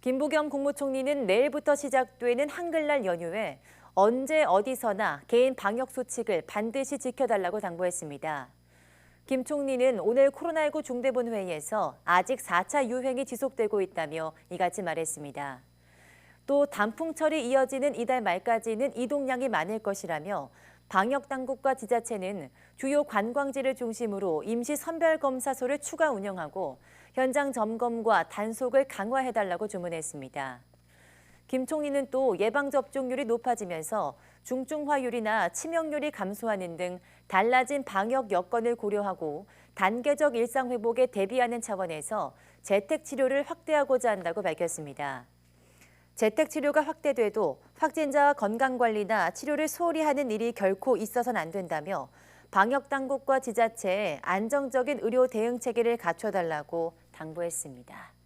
김부겸 국무총리는 내일부터 시작되는 한글날 연휴에 언제 어디서나 개인 방역 수칙을 반드시 지켜달라고 당부했습니다. 김 총리는 오늘 코로나19 중대본 회의에서 아직 4차 유행이 지속되고 있다며 이같이 말했습니다. 또 단풍철이 이어지는 이달 말까지는 이동량이 많을 것이라며 방역 당국과 지자체는 주요 관광지를 중심으로 임시 선별 검사소를 추가 운영하고 현장 점검과 단속을 강화해달라고 주문했습니다. 김 총리는 또 예방 접종률이 높아지면서 중증화율이나 치명률이 감소하는 등 달라진 방역 여건을 고려하고 단계적 일상 회복에 대비하는 차원에서 재택 치료를 확대하고자 한다고 밝혔습니다. 재택 치료가 확대돼도 확진자와 건강 관리나 치료를 소홀히 하는 일이 결코 있어서는 안 된다며 방역 당국과 지자체에 안정적인 의료 대응 체계를 갖춰달라고 당부했습니다.